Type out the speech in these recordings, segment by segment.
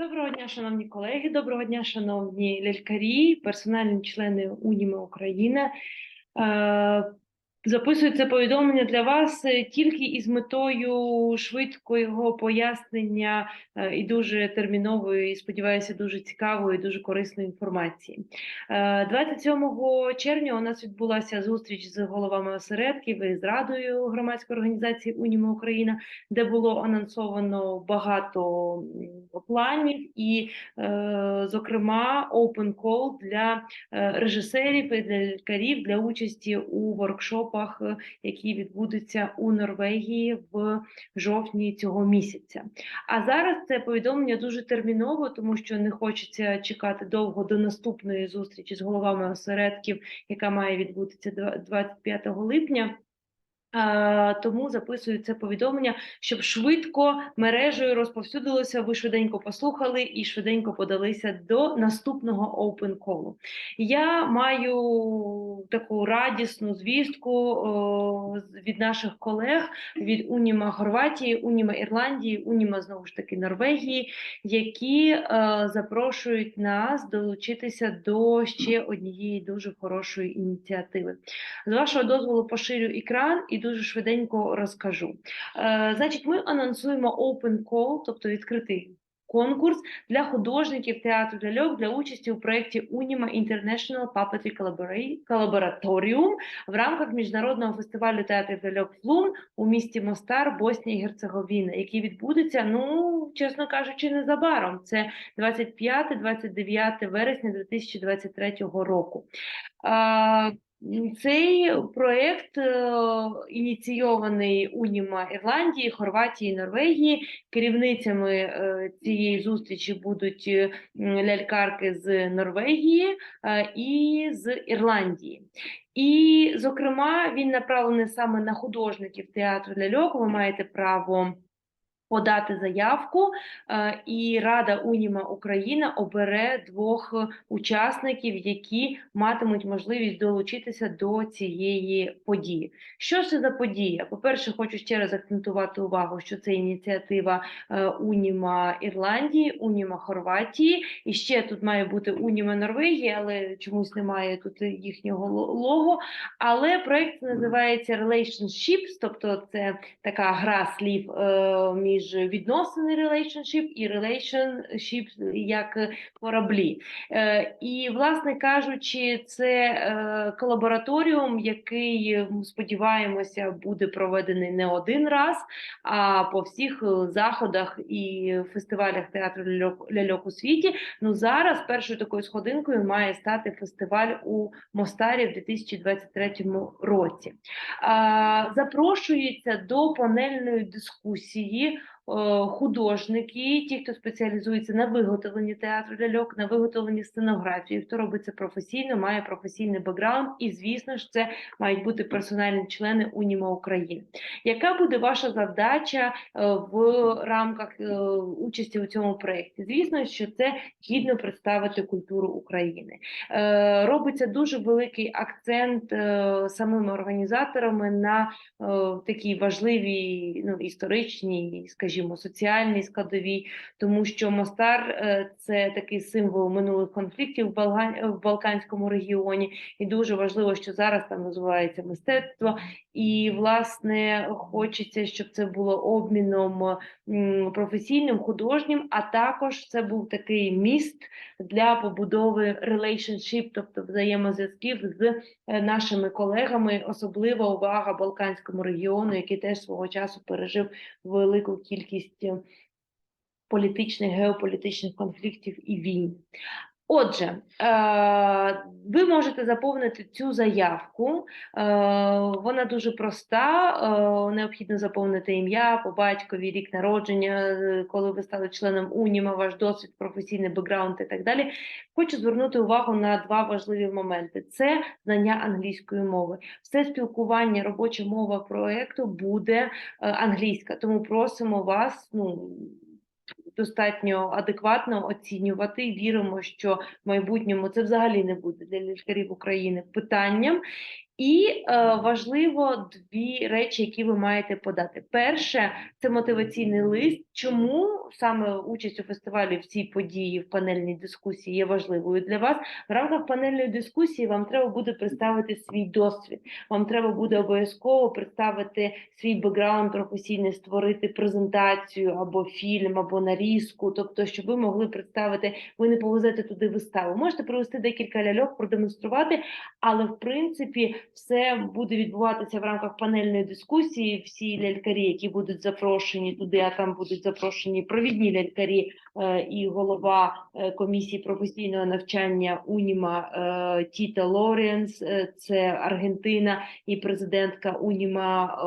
Доброго дня, шановні колеги, доброго дня, шановні лікарі, персональні члени Уніми України. Е, Записується повідомлення для вас е, тільки із метою швидкого пояснення е, і дуже термінової, і, сподіваюся, дуже цікавої, дуже корисної інформації. Е, 27 червня у нас відбулася зустріч з головами осередків і з радою громадської організації Уніма Україна, де було анонсовано багато планів і, е, зокрема, open call для е, режисерів і для лікарів для участі у воркшопах, е, які відбудуться у Норвегії в жовтні цього місяця. А зараз це повідомлення дуже терміново, тому що не хочеться чекати довго до наступної зустрічі з головами осередків, яка має відбутися два- 25 липня. Тому записую це повідомлення, щоб швидко мережею розповсюдилося. Ви швиденько послухали і швиденько подалися до наступного open call. Я маю таку радісну звістку від наших колег від Уніма Хорватії, Уніма Ірландії, Уніма знову ж таки Норвегії, які е, запрошують нас долучитися до ще однієї дуже хорошої ініціативи. З вашого дозволу поширю екран і дуже швиденько розкажу. Е, значить, ми анонсуємо open call, тобто відкритий конкурс для художників театру ляльок для участі у проєкті Unima International Puppetry Collabora- Collaboratorium в рамках міжнародного фестивалю театрів ляльок Флум у місті Мостар, Боснія і Герцеговіна, який відбудеться, ну, чесно кажучи, незабаром. Це 25-29 вересня 2023 року. Цей проєкт е, ініційований Уніма Ірландії, Хорватії, Норвегії. Керівницями е, цієї зустрічі будуть е, лялькарки з Норвегії і з Ірландії. І, зокрема, він направлений саме на художників театру ляльок. Ви маєте право подати заявку, е, і Рада Уніма Україна обере двох учасників, які матимуть можливість долучитися до цієї події. Що це за подія? По-перше, хочу ще раз акцентувати увагу, що це ініціатива е, Уніма Ірландії, Уніма Хорватії, і ще тут має бути Уніма Норвегії, але чомусь немає тут їхнього ло- лого. Але проект називається Relationships, тобто це така гра слів е, між відносини relationship і relationship як кораблі. Е, і, власне кажучи, це е, колабораторіум, який сподіваємося буде проведений не один раз, а по всіх е, заходах і фестивалях театру ляльок, ляльок у світі. Ну зараз першою такою сходинкою має стати фестиваль у Мостарі в 2023 році. Запрошується до панельної дискусії е, художники, ті, хто спеціалізується на виготовленні театру ляльок, на виготовленні сценографії, хто робить це професійно, має професійний бекграунд, і звісно ж, це мають бути персональні члени Уніма України. Яка буде ваша завдача е, в рамках е, участі у цьому проєкті? Звісно, що це гідно представити культуру України. Е, Робиться дуже великий акцент е, самими організаторами на е, такій важливій ну, історичній, скажімо, соціальній складовій, тому що Мостар е, це такий символ минулих конфліктів в Балканському регіоні, і дуже важливо, що зараз там розвивається мистецтво. І, власне, хочеться, щоб це було обміном професійним, художнім, а також це був такий міст для побудови relationship, тобто взаємозв'язків з е, нашими колегами, особлива увага Балканському регіону, який теж свого часу пережив велику кількість е, політичних, геополітичних конфліктів і війн. Отже, е, ви можете заповнити цю заявку. Е, вона дуже проста. Е, необхідно заповнити ім'я по батькові, рік народження, коли ви стали членом Уніма, ваш досвід, професійний бекграунд і так далі. Хочу звернути увагу на два важливі моменти: це знання англійської мови. Все спілкування, робоча мова проекту буде англійська, тому просимо вас. Ну достатньо адекватно оцінювати. і Віримо, що в майбутньому це взагалі не буде для лікарів України питанням. І е, важливо дві речі, які ви маєте подати. Перше це мотиваційний лист. Чому саме участь у фестивалі в цій події в панельній дискусії є важливою для вас? В рамках панельної дискусії вам треба буде представити свій досвід. Вам треба буде обов'язково представити свій бекграунд професійний, створити презентацію або фільм, або нарізку. Тобто, щоб ви могли представити, ви не повезете туди виставу. Можете привести декілька ляльок, продемонструвати, але в принципі все буде відбуватися в рамках панельної дискусії. Всі лялькарі, які будуть запрошені туди, а там будуть запрошені провідні лялькарі е, і голова е, комісії професійного навчання Уніма е, Тіта Лоренс, е, це Аргентина, і президентка Уніма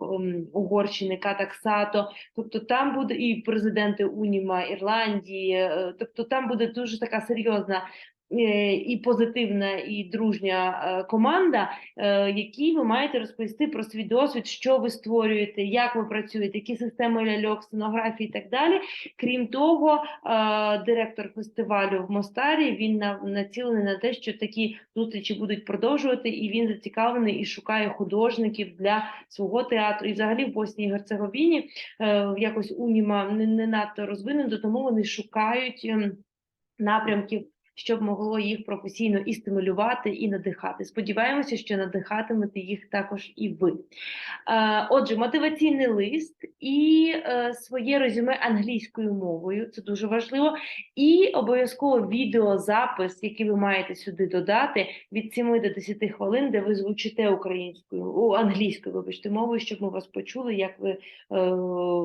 е, м, Угорщини Ката Ксато. Тобто там буде і президенти Уніма Ірландії. е, Тобто там буде дуже така серйозна. Е, І позитивна і дружня е, команда, е, якій ви маєте розповісти про свій досвід, що ви створюєте, як ви працюєте, які системи ляльок, сценографії і так далі. Крім того, директор фестивалю в Мостарі він на- націлений на те, що такі зустрічі будуть продовжувати, і він зацікавлений і шукає художників для свого театру. І взагалі в Боснії і Герцеговіні якось уніма не надто розвинено, тому вони шукають ем, напрямків. Щоб могло їх професійно і стимулювати, і надихати. Сподіваємося, що надихатимете їх також і ви. Е, Отже, мотиваційний лист і е, своє резюме англійською мовою це дуже важливо. І обов'язково відеозапис, який ви маєте сюди додати від 7 до 10 хвилин, де ви звучите українською, англійською, вибачте, мовою, щоб ми вас почули, як ви е,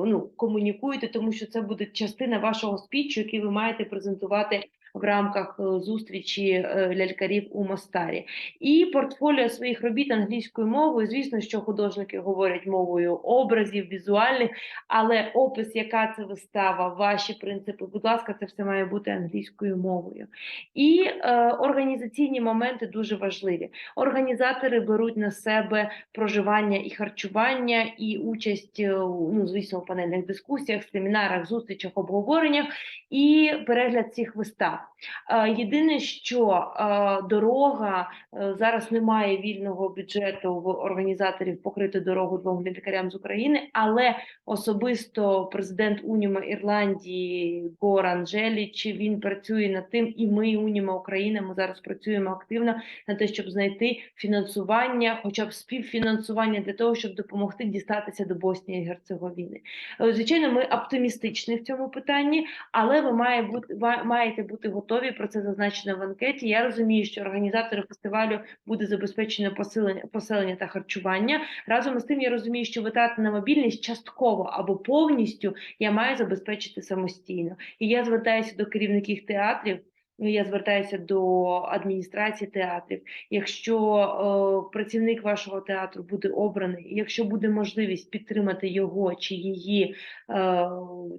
ну, комунікуєте, тому що це буде частина вашого спічу, який ви маєте презентувати в рамках е, зустрічі е, лялькарів у Мостарі. І портфоліо своїх робіт англійською мовою. Звісно, що художники говорять мовою образів, візуальних, але опис, яка це вистава, ваші принципи, будь ласка, це все має бути англійською мовою. І е, організаційні моменти дуже важливі. Організатори беруть на себе проживання і харчування, і участь, е, у, ну звісно, в панельних дискусіях, семінарах, зустрічах, обговореннях і перегляд цих вистав. Е, Єдине, що е, дорога е, зараз немає вільного бюджету в організаторів покрити дорогу двом лікарям з України, але особисто президент Уніма Ірландії Горан Желіч він працює над тим, і ми, Уніма Україна, ми зараз працюємо активно на те, щоб знайти фінансування, хоча б співфінансування для того, щоб допомогти дістатися до Боснії і Герцеговіни. Звичайно, ми оптимістичні в цьому питанні, але ви має бути маєте бути готові. Про це зазначено в анкеті. Я розумію, що організатори фестивалю буде забезпечено поселення, поселення та харчування. Разом із тим, я розумію, що витрати на мобільність частково або повністю я маю забезпечити самостійно. І я звертаюся до керівників театрів. Ну, Я звертаюся до адміністрації театрів. Якщо е, працівник вашого театру буде обраний, якщо буде можливість підтримати його чи її е,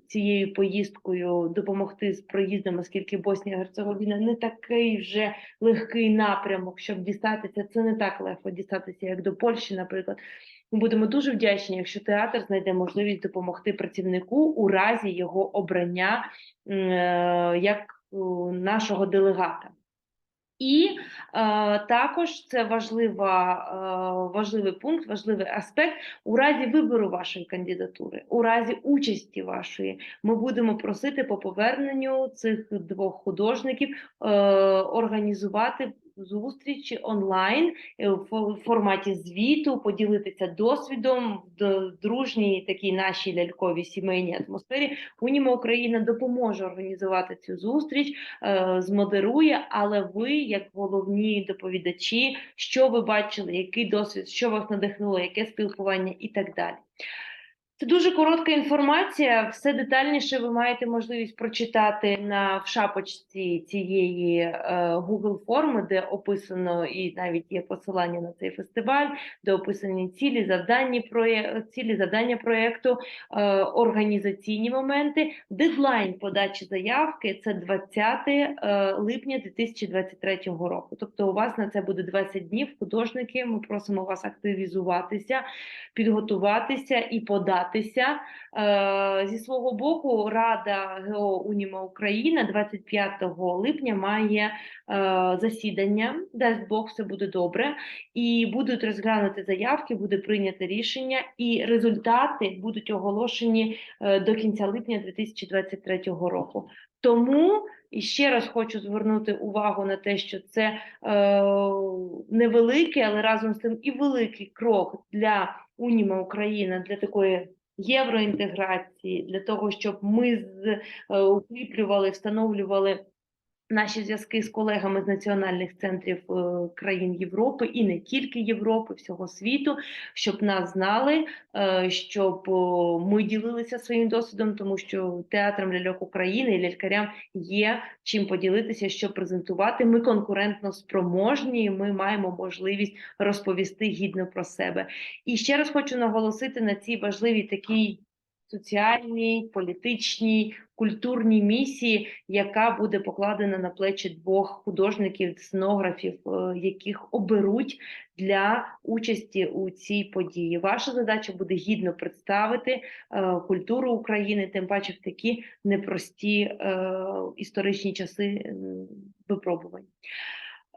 цією поїздкою допомогти з проїздом, оскільки Боснія Герцеговіна не такий вже легкий напрямок, щоб дістатися. Це не так легко дістатися, як до Польщі, наприклад. Ми будемо дуже вдячні, якщо театр знайде можливість допомогти працівнику у разі його обрання е, як нашого делегата. І е, також це важлива, е, важливий пункт, важливий аспект. У разі вибору вашої кандидатури, у разі участі вашої, ми будемо просити по поверненню цих двох художників е, організувати зустрічі онлайн е, в форматі звіту, поділитися досвідом в дружній такій нашій ляльковій сімейній атмосфері. Уніма Україна допоможе організувати цю зустріч е, змодерує, але ви, як головні доповідачі, що ви бачили, який досвід, що вас надихнуло, яке спілкування і так далі. Це дуже коротка інформація. Все детальніше ви маєте можливість прочитати на в шапочці цієї е, Google форми, де описано і навіть є посилання на цей фестиваль, де описані цілі завдання проє... цілі завдання проєкту, е, організаційні моменти. Дедлайн подачі заявки це 20 е, липня 2023 року. Тобто, у вас на це буде 20 днів. Художники, ми просимо вас активізуватися, підготуватися і подати долучатися. Е, Зі свого боку, Рада ГО Уніма Україна 25 липня має е, засідання. Дасть Бог, все буде добре, і будуть розглянути заявки, буде прийнято рішення, і результати будуть оголошені е, до кінця липня 2023 року. Тому і ще раз хочу звернути увагу на те, що це е, невеликий, але разом з тим і великий крок для Уніма Україна для такої євроінтеграції, для того, щоб ми е, укріплювали, встановлювали наші зв'язки з колегами з національних центрів е, країн Європи і не тільки Європи, всього світу, щоб нас знали, е, щоб ми ділилися своїм досвідом, тому що театрам ляльок України і лялькарям є чим поділитися, що презентувати. Ми конкурентно спроможні, ми маємо можливість розповісти гідно про себе. І ще раз хочу наголосити на цій важливій такій соціальній, політичній, культурній місії, яка буде покладена на плечі двох художників, сценографів, е, яких оберуть для участі у цій події. Ваша задача буде гідно представити е, культуру України, тим паче в такі непрості е, історичні часи випробувань.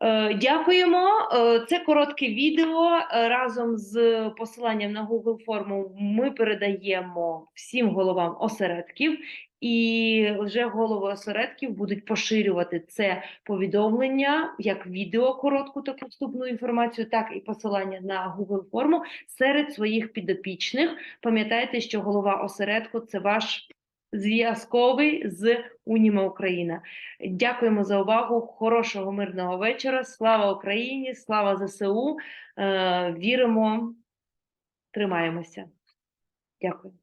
Е, Дякуємо. Е, Це коротке відео е, разом з посиланням на Google форму. Ми передаємо всім головам осередків, і вже голови осередків будуть поширювати це повідомлення як відео, коротку таку вступну інформацію, так і посилання на Google форму серед своїх підопічних. Пам'ятайте, що голова осередку це ваш зв'язковий з Уніма Україна. Дякуємо за увагу. Хорошого мирного вечора. Слава Україні! Слава ЗСУ! Е, Віримо, тримаємося. Дякую.